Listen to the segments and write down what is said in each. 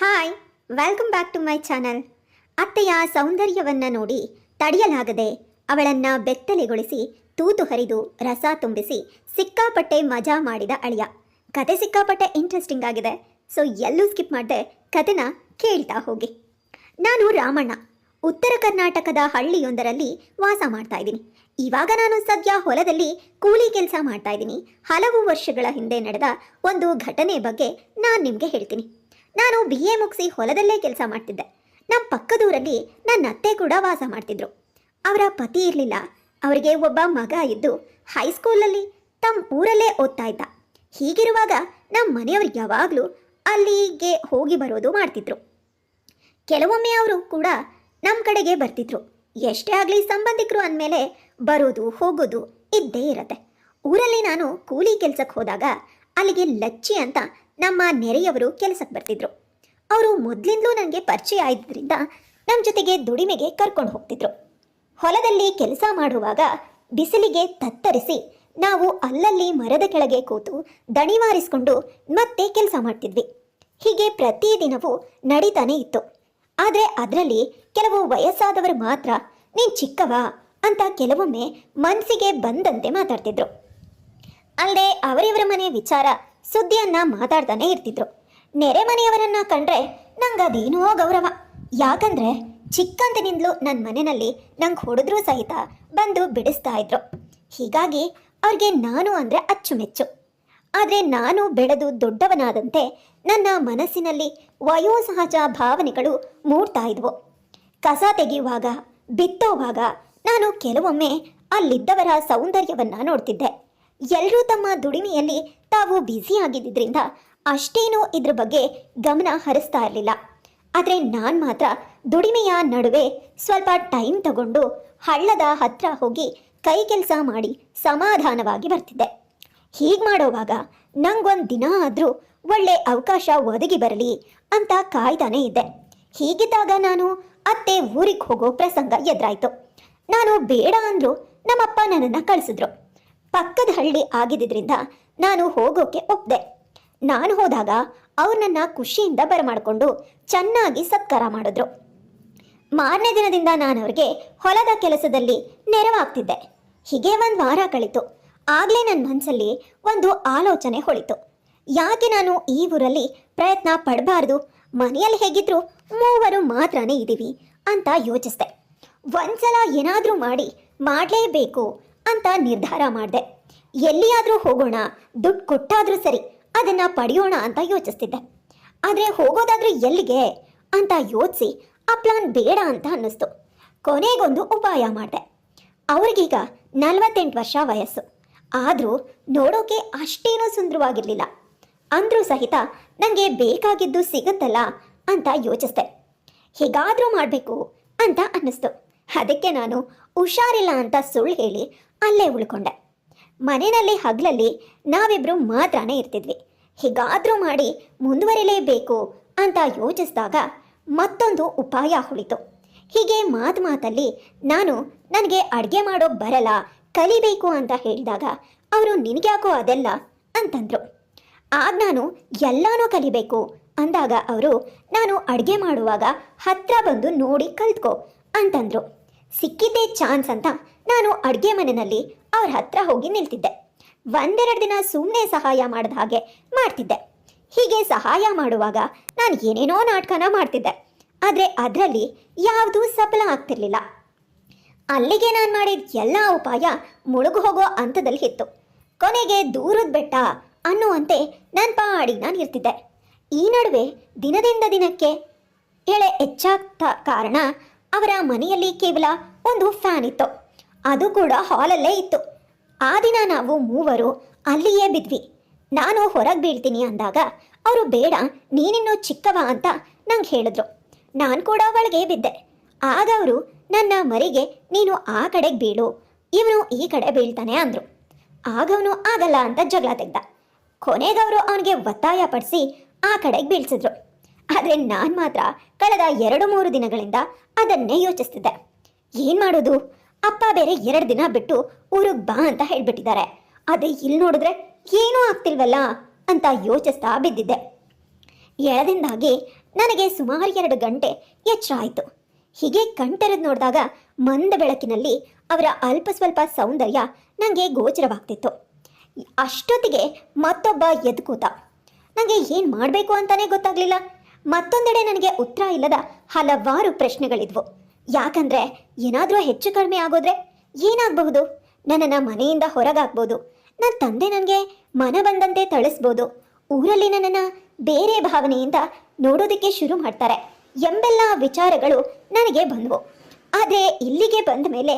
Hi welcome back to my channel ಅತ್ತೆಯ ಸೌಂದರ್ಯವನ್ನ ನೋಡಿ ತಡೆಯಲಾಗದೆ ಅವಳನ್ನ ಬೆತ್ತಲೆಗೊಳಿಸಿ ತೂತು ಹರಿದು ರಸ ತುಂಬಿಸಿ ಸಿಕ್ಕಾಪಟ್ಟೆ ಮಜಾ ಮಾಡಿದ ಅಳಿಯ. ಕತೆ ಸಿಕ್ಕಾಪಟ್ಟೆ ಇಂಟ್ರೆಸ್ಟಿಂಗ್ ಆಗಿದೆ. ಸೊ ಎಲ್ಲೂ ಸ್ಕಿಪ್ ಮಾಡದೆ ಕತೆನ ಕೇಳ್ತಾ ಹೋಗಿ. ನಾನು ರಾಮಣ್ಣ. ಉತ್ತರ ಕರ್ನಾಟಕದ ಹಳ್ಳಿಯೊಂದರಲ್ಲಿ ವಾಸ ಮಾಡ್ತಾ ಇದ್ದೀನಿ. ಇವಾಗ ನಾನು ಸದ್ಯ ಹೊಲದಲ್ಲಿ ಕೂಲಿ ಕೆಲಸ ಮಾಡ್ತಾ ಇದ್ದೀನಿ. ಹಲವು ವರ್ಷಗಳ ಹಿಂದೆ ನಡೆದ ಒಂದು ಘಟನೆ ಬಗ್ಗೆ ನಾನು ನಿಮಗೆ ಹೇಳ್ತೀನಿ. ನಾನು ಬಿ ಎ ಮುಗಿಸಿ ಹೊಲದಲ್ಲೇ ಕೆಲಸ ಮಾಡ್ತಿದ್ದೆ. ನಮ್ಮ ಪಕ್ಕದೂರಲ್ಲಿ ನನ್ನ ಅತ್ತೆ ಕೂಡ ವಾಸ ಮಾಡ್ತಿದ್ರು. ಅವರ ಪತಿ ಇರಲಿಲ್ಲ. ಅವರಿಗೆ ಒಬ್ಬ ಮಗ ಇದ್ದು ಹೈಸ್ಕೂಲಲ್ಲಿ ತಮ್ಮ ಊರಲ್ಲೇ ಓದ್ತಾ ಇದ್ದ. ಹೀಗಿರುವಾಗ ನಮ್ಮ ಮನೆಯವರು ಯಾವಾಗಲೂ ಅಲ್ಲಿಗೆ ಹೋಗಿ ಬರೋದು ಮಾಡ್ತಿದ್ರು. ಕೆಲವೊಮ್ಮೆ ಅವರು ಕೂಡ ನಮ್ಮ ಕಡೆಗೆ ಬರ್ತಿದ್ರು. ಎಷ್ಟೇ ಆಗಲಿ ಸಂಬಂಧಿಕರು ಅಂದಮೇಲೆ ಬರೋದು, ಹೋಗೋದು ಇದ್ದೇ ಇರತ್ತೆ. ಊರಲ್ಲಿ ನಾನು ಕೂಲಿ ಕೆಲಸಕ್ಕೆ ಹೋದಾಗ ಅಲ್ಲಿಗೆ ಲಚ್ಚಿ ಅಂತ ನಮ್ಮ ನೆರೆಯವರು ಕೆಲಸಕ್ಕೆ ಬರ್ತಿದ್ರು. ಅವರು ಮೊದಲಿಂದಲೂ ನನಗೆ ಪರಿಚಯ ಆಯ್ದ್ರಿಂದ ನಮ್ಮ ಜೊತೆಗೆ ದುಡಿಮೆಗೆ ಕರ್ಕೊಂಡು ಹೋಗ್ತಿದ್ರು. ಹೊಲದಲ್ಲಿ ಕೆಲಸ ಮಾಡುವಾಗ ಬಿಸಿಲಿಗೆ ತತ್ತರಿಸಿ ನಾವು ಅಲ್ಲಲ್ಲಿ ಮರದ ಕೆಳಗೆ ಕೂತು ದಣಿವಾರಿಸ್ಕೊಂಡು ಮತ್ತೆ ಕೆಲಸ ಮಾಡ್ತಿದ್ವಿ. ಹೀಗೆ ಪ್ರತಿದಿನವೂ ನಡೀತಾನೆ ಇತ್ತು. ಆದರೆ ಅದರಲ್ಲಿ ಕೆಲವು ವಯಸ್ಸಾದವರು ಮಾತ್ರ, ನೀನು ಚಿಕ್ಕವ? ಅಂತ ಕೆಲವೊಮ್ಮೆ ಮನಸ್ಸಿಗೆ ಬಂದಂತೆ ಮಾತಾಡ್ತಿದ್ರು. ಅಲ್ಲದೆ ಅವರಿವರ ಮನೆ ವಿಚಾರ ಸುದ್ದಿಯನ್ನ ಮಾತಾಡ್ತಾನೆ ಇರ್ತಿದ್ರು. ನೆರೆ ಮನೆಯವರನ್ನ ಕಂಡ್ರೆ ನಂಗೆ ಅದೇನೋ ಗೌರವ. ಯಾಕಂದ್ರೆ ಚಿಕ್ಕಂದಿನಿಂದಲೂ ನನ್ನ ಮನೆಯಲ್ಲಿ ನಂಗೆ ಹೊಡೆದ್ರೂ ಸಹಿತ ಬಂದು ಬಿಡಿಸ್ತಾ ಇದ್ರು. ಹೀಗಾಗಿ ಅವ್ರಿಗೆ ನಾನು ಅಂದರೆ ಅಚ್ಚುಮೆಚ್ಚು. ಆದರೆ ನಾನು ಬೆಳೆದು ದೊಡ್ಡವನಾದಂತೆ ನನ್ನ ಮನಸ್ಸಿನಲ್ಲಿ ವಯೋಸಹಜ ಭಾವನೆಗಳು ಮೂಡ್ತಾ ಇದ್ವು. ಕಸ ತೆಗೆಯುವಾಗ, ಬಿತ್ತೋವಾಗ ನಾನು ಕೆಲವೊಮ್ಮೆ ಅಲ್ಲಿದ್ದವರ ಸೌಂದರ್ಯವನ್ನು ನೋಡ್ತಿದ್ದೆ. ಎಲ್ಲರೂ ತಮ್ಮ ದುಡಿಮೆಯಲ್ಲಿ ತಾವು ಬ್ಯುಸಿ ಆಗಿದ್ದರಿಂದ ಅಷ್ಟೇನೂ ಇದ್ರ ಬಗ್ಗೆ ಗಮನ ಹರಿಸ್ತಾ ಇರಲಿಲ್ಲ. ಆದರೆ ನಾನು ಮಾತ್ರ ದುಡಿಮೆಯ ನಡುವೆ ಸ್ವಲ್ಪ ಟೈಮ್ ತಗೊಂಡು ಹಳ್ಳದ ಹತ್ರ ಹೋಗಿ ಕೈ ಕೆಲಸ ಮಾಡಿ ಸಮಾಧಾನವಾಗಿ ಬರ್ತಿದ್ದೆ. ಹೀಗೆ ಮಾಡೋವಾಗ ನಂಗೊಂದು ದಿನ ಆದರೂ ಒಳ್ಳೆ ಅವಕಾಶ ಒದಗಿ ಬರಲಿ ಅಂತ ಕಾಯ್ತಾನೆ ಇದ್ದೆ. ಹೀಗಿದ್ದಾಗ ನಾನು ಅತ್ತೆ ಊರಿಗೆ ಹೋಗೋ ಪ್ರಸಂಗ ಎದುರಾಯಿತು. ನಾನು ಬೇಡ ಅಂದರೂ ನಮ್ಮಪ್ಪ ನನ್ನನ್ನು ಕಳಿಸಿದ್ರು. ಪಕ್ಕದ ಹಳ್ಳಿ ಆಗಿದ್ದರಿಂದ ನಾನು ಹೋಗೋಕೆ ಒಪ್ಪದೆ ನಾನು ಹೋದಾಗ ಅವ್ರು ನನ್ನ ಖುಷಿಯಿಂದ ಬರಮಾಡಿಕೊಂಡು ಚೆನ್ನಾಗಿ ಸತ್ಕಾರ ಮಾಡಿದ್ರು. ಮಾರನೇ ದಿನದಿಂದ ನಾನು ಅವ್ರಿಗೆ ಹೊಲದ ಕೆಲಸದಲ್ಲಿ ನೆರವಾಗ್ತಿದ್ದೆ. ಹೀಗೆ ಒಂದು ವಾರ ಕಳಿತು. ಆಗಲೇ ನನ್ನ ಮನಸ್ಸಲ್ಲಿ ಒಂದು ಆಲೋಚನೆ ಹೊಳಿತು. ಯಾಕೆ ನಾನು ಈ ಊರಲ್ಲಿ ಪ್ರಯತ್ನ ಪಡಬಾರ್ದು? ಮನೆಯಲ್ಲಿ ಹೇಗಿದ್ರು ಮೂವರು ಮಾತ್ರನೇ ಇದ್ದೀವಿ ಅಂತ ಯೋಚಿಸ್ದೆ. ಒಂದ್ಸಲ ಏನಾದರೂ ಮಾಡಿ ಮಾಡಲೇಬೇಕು ಅಂತ ನಿರ್ಧಾರ ಮಾಡಿದೆ. ಎಲ್ಲಿಯಾದರೂ ಹೋಗೋಣ, ದುಡ್ಡು ಕೊಟ್ಟಾದರೂ ಸರಿ, ಅದನ್ನು ಪಡೆಯೋಣ ಅಂತ ಯೋಚಿಸ್ತಿದ್ದೆ. ಆದರೆ ಹೋಗೋದಾದ್ರೆ ಎಲ್ಲಿಗೆ ಅಂತ ಯೋಚಿಸಿ, ಆ ಪ್ಲಾನ್ ಬೇಡ ಅಂತ ಅನ್ನಿಸ್ತು. ಕೊನೆಗೊಂದು ಉಪಾಯ ಮಾಡಿದೆ. ಅವ್ರಿಗೀಗ ನಲವತ್ತೆಂಟು ವರ್ಷ ವಯಸ್ಸು. ಆದರೂ ನೋಡೋಕೆ ಅಷ್ಟೇನೂ ಸುಂದರವಾಗಿರಲಿಲ್ಲ. ಅಂದ್ರೂ ಸಹಿತ ನನಗೆ ಬೇಕಾಗಿದ್ದು ಸಿಗುತ್ತಲ್ಲ ಅಂತ ಯೋಚಿಸ್ದೆ. ಹೇಗಾದರೂ ಮಾಡಬೇಕು ಅಂತ ಅನ್ನಿಸ್ತು. ಅದಕ್ಕೆ ನಾನು ಹುಷಾರಿಲ್ಲ ಅಂತ ಸುಳ್ಳು ಹೇಳಿ ಅಲ್ಲೇ ಉಳ್ಕೊಂಡೆ. ಮನೆಯಲ್ಲಿ ಹಗಲಲ್ಲಿ ನಾವಿಬ್ಬರು ಮಾತ್ರನೇ ಇರ್ತಿದ್ವಿ. ಹೀಗಾದರೂ ಮಾಡಿ ಮುಂದುವರಿಲೇಬೇಕು ಅಂತ ಯೋಚಿಸಿದಾಗ ಮತ್ತೊಂದು ಉಪಾಯ ಹುಳಿತು. ಹೀಗೆ ಮಾತು ಮಾತಲ್ಲಿ ನಾನು ನನಗೆ ಅಡುಗೆ ಮಾಡೋ ಬರಲ್ಲ, ಕಲಿಬೇಕು ಅಂತ ಹೇಳಿದಾಗ ಅವರು ನಿನಗ್ಯಾಕೋ ಅದೆಲ್ಲ ಅಂತಂದರು. ಆಗ ನಾನು ಎಲ್ಲನೂ ಕಲಿಬೇಕು ಅಂದಾಗ ಅವರು, ನಾನು ಅಡುಗೆ ಮಾಡುವಾಗ ಹತ್ರ ಬಂದು ನೋಡಿ ಕಲ್ತ್ಕೋ ಅಂತಂದ್ರು. ಸಿಕ್ಕಿದ್ದೇ ಚಾನ್ಸ್ ಅಂತ ನಾನು ಅಡುಗೆ ಮನೆಯಲ್ಲಿ ಅವ್ರ ಹತ್ರ ಹೋಗಿ ನಿಲ್ತಿದ್ದೆ. ಒಂದೆರಡು ದಿನ ಸುಮ್ಮನೆ ಸಹಾಯ ಮಾಡಿದ ಹಾಗೆ ಮಾಡ್ತಿದ್ದೆ. ಹೀಗೆ ಸಹಾಯ ಮಾಡುವಾಗ ನಾನು ಏನೇನೋ ನಾಟಕನ ಮಾಡ್ತಿದ್ದೆ. ಆದರೆ ಅದರಲ್ಲಿ ಯಾವುದೂ ಸಫಲ ಆಗ್ತಿರ್ಲಿಲ್ಲ. ಅಲ್ಲಿಗೆ ನಾನು ಮಾಡಿದ ಎಲ್ಲ ಉಪಾಯ ಮುಳುಗು ಹೋಗೋ ಹಂತದಲ್ಲಿ ಇತ್ತು. ಕೊನೆಗೆ ದೂರದ ಬೆಟ್ಟ ಅನ್ನುವಂತೆ ನನ್ನ ಪಾಡಿ ನಾನು ಇರ್ತಿದ್ದೆ ಈ ನಡುವೆ ದಿನದಿಂದ ದಿನಕ್ಕೆ ಎಳೆ ಹೆಚ್ಚಾಗ್ತಾ ಕಾರಣ ಅವರ ಮನೆಯಲ್ಲಿ ಕೇವಲ ಒಂದು ಫ್ಯಾನ್ ಇತ್ತು. ಅದು ಕೂಡ ಹಾಲಲ್ಲೇ ಇತ್ತು. ಆ ದಿನ ನಾವು ಮೂವರು ಅಲ್ಲಿಯೇ ಬಿದ್ವಿ. ನಾನು ಹೊರಗೆ ಬೀಳ್ತೀನಿ ಅಂದಾಗ ಅವರು, ಬೇಡ, ನೀನಿನ್ನೂ ಚಿಕ್ಕವ ಅಂತ ನಂಗೆ ಹೇಳಿದ್ರು. ನಾನು ಕೂಡ ಒಳಗೆ ಬಿದ್ದೆ. ಆಗ ಅವರು, ನನ್ನ ಮರಿಗೆ ನೀನು ಆ ಕಡೆಗೆ ಬೀಳು. ಇವನು ಈ ಕಡೆ ಬೀಳ್ತಾನೆ ಅಂದ್ರು. ಆಗವನು ಆಗಲ್ಲ ಅಂತ ಜಗಳ ತೆಗ್ದ. ಕೊನೆಗವರು ಅವನಿಗೆ ಒತ್ತಾಯ ಪಡಿಸಿ ಆ ಕಡೆಗೆ ಬೀಳ್ಸಿದ್ರು. ಆದರೆ ನಾನು ಮಾತ್ರ ಕಳೆದ ಎರಡು ಮೂರು ದಿನಗಳಿಂದ ಅದನ್ನೇ ಯೋಚಿಸ್ತಿದ್ದೆ. ಏನು ಮಾಡೋದು? ಅಪ್ಪ ಬೇರೆ ಎರಡು ದಿನ ಬಿಟ್ಟು ಊರಿಗೆ ಬಾ ಅಂತ ಹೇಳ್ಬಿಟ್ಟಿದ್ದಾರೆ. ಅದೇ ಇಲ್ಲಿ ನೋಡಿದ್ರೆ ಏನೂ ಆಗ್ತಿಲ್ವಲ್ಲ ಅಂತ ಯೋಚಿಸ್ತಾ ಬಿದ್ದಿದ್ದೆ. ಎಳದಿಂದಾಗಿ ನನಗೆ ಸುಮಾರು ಎರಡು ಗಂಟೆ ಎಚ್ಚರ ಆಯಿತು ಹೀಗೆ ಕಣ್ತೆರೆದು ನೋಡಿದಾಗ ಮಂದ ಬೆಳಕಿನಲ್ಲಿ ಅವರ ಅಲ್ಪ ಸ್ವಲ್ಪ ಸೌಂದರ್ಯ ನನಗೆ ಗೋಚರವಾಗ್ತಿತ್ತು. ಅಷ್ಟೊತ್ತಿಗೆ ಮತ್ತೊಬ್ಬ ಎದ್ಕೂತ ಕೂತ ನನಗೆ ಏನು ಮಾಡಬೇಕು ಅಂತಲೇ ಗೊತ್ತಾಗ್ಲಿಲ್ಲ. ಮತ್ತೊಂದೆಡೆ ನನಗೆ ಉತ್ತರ ಇಲ್ಲದ ಹಲವಾರು ಪ್ರಶ್ನೆಗಳಿದ್ವು. ಯಾಕಂದ್ರೆ ಏನಾದರೂ ಹೆಚ್ಚು ಕಡಿಮೆ ಆಗೋದ್ರೆ ಏನಾಗಬಹುದು? ನನ್ನನ್ನು ಮನೆಯಿಂದ ಹೊರಗಾಗ್ಬೋದು ನನ್ನ ತಂದೆ ನನಗೆ ಮನ ಬಂದಂತೆ ತಳಿಸ್ಬೋದು ಊರಲ್ಲಿ ನನ್ನನ್ನ ಬೇರೆ ಭಾವನೆಯಿಂದ ನೋಡೋದಕ್ಕೆ ಶುರು ಮಾಡ್ತಾರೆ. ಎಂಬೆಲ್ಲ ವಿಚಾರಗಳು ನನಗೆ ಬಂದವು. ಆದರೆ ಇಲ್ಲಿಗೆ ಬಂದ ಮೇಲೆ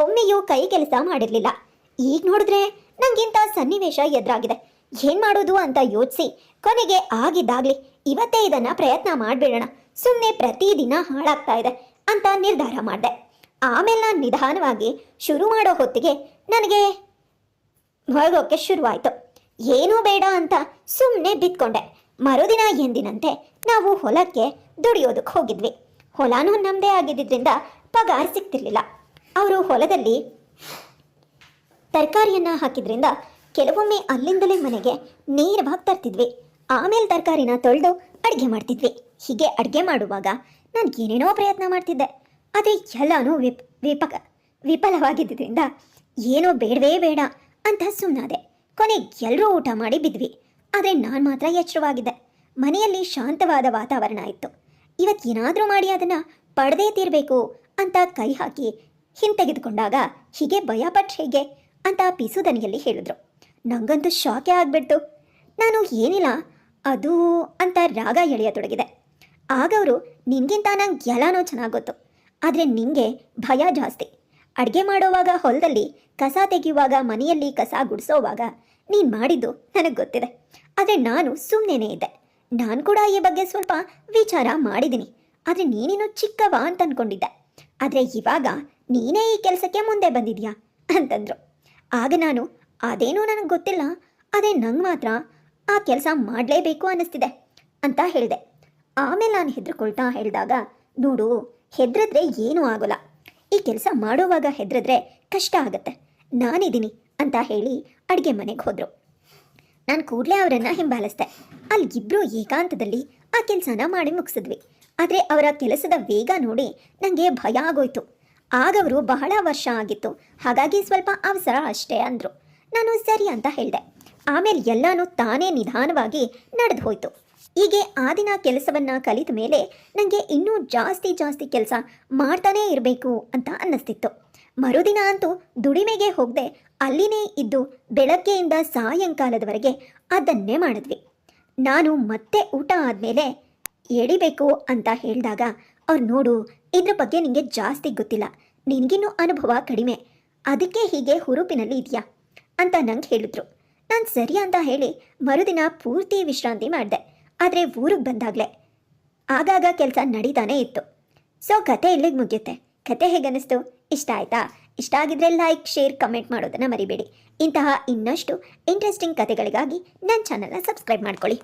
ಒಮ್ಮೆಯೂ ಕೈ ಕೆಲಸ ಮಾಡಿರಲಿಲ್ಲ. ಈಗ ನೋಡಿದ್ರೆ ನನಗಿಂತ ಸನ್ನಿವೇಶ ಎದುರಾಗಿದೆ. ಏನ್ ಮಾಡೋದು ಅಂತ ಯೋಚಿಸಿ ಕೊನೆಗೆ ಆಗಿದ್ದಾಗ್ಲಿ ಇವತ್ತೇ ಇದನ್ನ ಪ್ರಯತ್ನ ಮಾಡ್ಬಿಡೋಣ. ಸುಮ್ಮನೆ ಪ್ರತಿದಿನ ಹಾಳಾಗ್ತಾ ಇದೆ ಅಂತ ನಿರ್ಧಾರ ಮಾಡಿದೆ. ಆಮೇಲೆ ನಾನು ನಿಧಾನವಾಗಿ ಶುರು ಮಾಡೋ ಹೊತ್ತಿಗೆ ನನಗೆ ಹೊರಗೋಕ್ಕೆ ಶುರುವಾಯಿತು. ಏನೂ ಬೇಡ ಅಂತ ಸುಮ್ಮನೆ ಬಿತ್ಕೊಂಡೆ. ಮರುದಿನ ಎಂದಿನಂತೆ ನಾವು ಹೊಲಕ್ಕೆ ದುಡಿಯೋದಕ್ಕೆ ಹೋಗಿದ್ವಿ. ಹೊಲನೂ ನಮ್ಮದೇ ಆಗಿದ್ದರಿಂದ ಪಗಾರ ಸಿಗ್ತಿರ್ಲಿಲ್ಲ. ಅವರು ಹೊಲದಲ್ಲಿ ತರಕಾರಿಯನ್ನ ಹಾಕಿದ್ರಿಂದ ಕೆಲವೊಮ್ಮೆ ಅಲ್ಲಿಂದಲೇ ಮನೆಗೆ ನೇರವಾಗಿ ತರ್ತಿದ್ವಿ. ಆಮೇಲೆ ತರಕಾರಿನ ತೊಳೆದು ಅಡುಗೆ ಮಾಡ್ತಿದ್ವಿ. ಹೀಗೆ ಅಡುಗೆ ಮಾಡುವಾಗ ನಾನು ಏನೇನೋ ಪ್ರಯತ್ನ ಮಾಡ್ತಿದ್ದೆ. ಆದರೆ ಎಲ್ಲನೂ ವಿಪ್, ವಿಪಕ ವಿಫಲವಾಗಿದ್ದರಿಂದ ಏನೋ ಬೇಡವೇ ಬೇಡ ಅಂತ ಸುಮ್ಮನಾದೆ ಕೊನೆಗೆ ಎಲ್ಲರೂ ಊಟ ಮಾಡಿ ಬಿದ್ವಿ. ಆದರೆ ನಾನು ಮಾತ್ರ ಎಚ್ಚರವಾಗಿದ್ದೆ ಮನೆಯಲ್ಲಿ ಶಾಂತವಾದ ವಾತಾವರಣ ಇತ್ತು. ಇವತ್ತೇನಾದರೂ ಮಾಡಿ ಅದನ್ನು ಪಡೆದೇ ತೀರಬೇಕು ಅಂತ ಕೈ ಹಾಕಿ ಹಿಂತೆಗೆದುಕೊಂಡಾಗ ಹೀಗೆ ಭಯಪಟ್ಟು ಹೇಗೆ ಅಂತ ಪಿಸುದನಿಯಲ್ಲಿ ಹೇಳಿದ್ರು. ನನಗಂತೂ ಶಾಕೇ ಆಗಿಬಿಡ್ತು. ನಾನು ಏನಿಲ್ಲ ಅದು ಅಂತ ರಾಗ ಎಳೆಯತೊಡಗಿದೆ. ಆಗ ಅವರು ನಿನ್ಗಿಂತ ನಂಗೆ ಎಲ್ಲನೂ ಚೆನ್ನಾಗಿ ಗೊತ್ತು. ಆದರೆ ನಿಂಗೆ ಭಯ ಜಾಸ್ತಿ. ಅಡುಗೆ ಮಾಡೋವಾಗ ಹೊಲದಲ್ಲಿ ಕಸ ತೆಗೆಯುವಾಗ, ಮನೆಯಲ್ಲಿ ಕಸ ಗುಡಿಸೋವಾಗ ನೀನು ಮಾಡಿದ್ದು ನನಗೆ ಗೊತ್ತಿದೆ. ಆದರೆ ನಾನು ಸುಮ್ಮನೆ ಇದ್ದೆ. ನಾನು ಕೂಡ ಈ ಬಗ್ಗೆ ಸ್ವಲ್ಪ ವಿಚಾರ ಮಾಡಿದ್ದೀನಿ ಆದರೆ ನೀನೇನು ಚಿಕ್ಕವ ಅಂತ ಅಂದ್ಕೊಂಡಿದ್ದೆ ಆದರೆ ಇವಾಗ ನೀನೇ ಈ ಕೆಲಸಕ್ಕೆ ಮುಂದೆ ಬಂದಿದ್ಯಾ? ಅಂತಂದರು. ಆಗ ನಾನು, ಅದೇನೂ ನನಗೆ ಗೊತ್ತಿಲ್ಲ. ಅದೇ ನಂಗೆ ಮಾತ್ರ ಆ ಕೆಲಸ ಮಾಡಲೇಬೇಕು ಅನ್ನಿಸ್ತಿದೆ ಅಂತ ಹೇಳಿದೆ. ಆಮೇಲೆ ನಾನು ಹೆದರ್ಕೊಳ್ತಾ ಹೇಳಿದಾಗ, ನೋಡು, ಹೆದ್ರಿದ್ರೆ ಏನೂ ಆಗೋಲ್ಲ. ಈ ಕೆಲಸ ಮಾಡುವಾಗ ಹೆದರಿದ್ರೆ ಕಷ್ಟ ಆಗತ್ತೆ. ನಾನಿದ್ದೀನಿ ಅಂತ ಹೇಳಿ ಅಡುಗೆ ಮನೆಗೆ ಹೋದರು. ನಾನು ಕೂಡಲೇ ಅವರನ್ನು ಹಿಂಬಾಲಿಸ್ದೆ. ಅಲ್ಲಿ ಇಬ್ಬರು ಏಕಾಂತದಲ್ಲಿ ಆ ಕೆಲಸನ ಮಾಡಿ ಮುಗಿಸಿದ್ವಿ. ಆದರೆ ಅವರ ಕೆಲಸದ ವೇಗ ನೋಡಿ ನನಗೆ ಭಯ ಆಗೋಯ್ತು. ಆಗವರು ಬಹಳ ವರ್ಷ ಆಗಿತ್ತು. ಹಾಗಾಗಿ ಸ್ವಲ್ಪ ಅವಸರ ಅಷ್ಟೇ ಅಂದರು. ನಾನು ಸರಿ ಅಂತ ಹೇಳಿದೆ. ಆಮೇಲೆ ಎಲ್ಲನೂ ತಾನೇ ನಿಧಾನವಾಗಿ ನಡೆದು ಹೋಯಿತು. ಹೀಗೆ ಆ ದಿನ ಕೆಲಸವನ್ನು ಕಲಿತ ಮೇಲೆ ನನಗೆ ಇನ್ನೂ ಜಾಸ್ತಿ ಜಾಸ್ತಿ ಕೆಲಸ ಮಾಡ್ತಾನೇ ಇರಬೇಕು ಅಂತ ಅನ್ನಿಸ್ತಿತ್ತು. ಮರುದಿನ ಅಂತೂ ದುಡಿಮೆಗೆ ಹೋಗದೆ ಅಲ್ಲಿನೇ ಇದ್ದು ಬೆಳಗ್ಗೆಯಿಂದ ಸಾಯಂಕಾಲದವರೆಗೆ ಅದನ್ನೇ ಮಾಡಿದ್ವಿ. ನಾನು ಮತ್ತೆ ಊಟ ಆದಮೇಲೆ ಎಡಿಬೇಕು ಅಂತ ಹೇಳಿದಾಗ ಅವ್ರು ನೋಡು, ಇದ್ರ ಬಗ್ಗೆ ನಿಂಗೆ ಜಾಸ್ತಿ ಗೊತ್ತಿಲ್ಲ, ನಿನಗಿನ್ನೂ ಅನುಭವ ಕಡಿಮೆ, ಅದಕ್ಕೆ ಹೀಗೆ ಹುರುಪಿನಲ್ಲಿ ಇದೆಯಾ ಅಂತ ನಂಗೆ ಹೇಳಿದ್ರು. ನಾನು ಸರಿ ಅಂತ ಹೇಳಿ ಮರುದಿನ ಪೂರ್ತಿ ವಿಶ್ರಾಂತಿ ಮಾಡಿದೆ. ಆದರೆ ಊರಿಗೆ ಬಂದಾಗಲೇ. ಆಗಾಗ ಕೆಲಸ ನಡೀತಾನೆ ಇತ್ತು. ಸೊ ಕತೆ ಇಲ್ಲಿಗೆ ಮುಗಿಯುತ್ತೆ. ಕತೆ ಹೇಗನ್ನಿಸ್ತು? ಇಷ್ಟ ಆಯಿತಾ? ಇಷ್ಟ ಆಗಿದ್ರೆ ಲೈಕ್ ಶೇರ್ ಕಮೆಂಟ್ ಮಾಡೋದನ್ನು ಮರಿಬೇಡಿ. ಇಂತಹ ಇನ್ನಷ್ಟು ಇಂಟ್ರೆಸ್ಟಿಂಗ್ ಕತೆಗಳಿಗಾಗಿ ನನ್ನ ಚಾನಲ್ನ ಸಬ್ಸ್ಕ್ರೈಬ್ ಮಾಡ್ಕೊಳ್ಳಿ.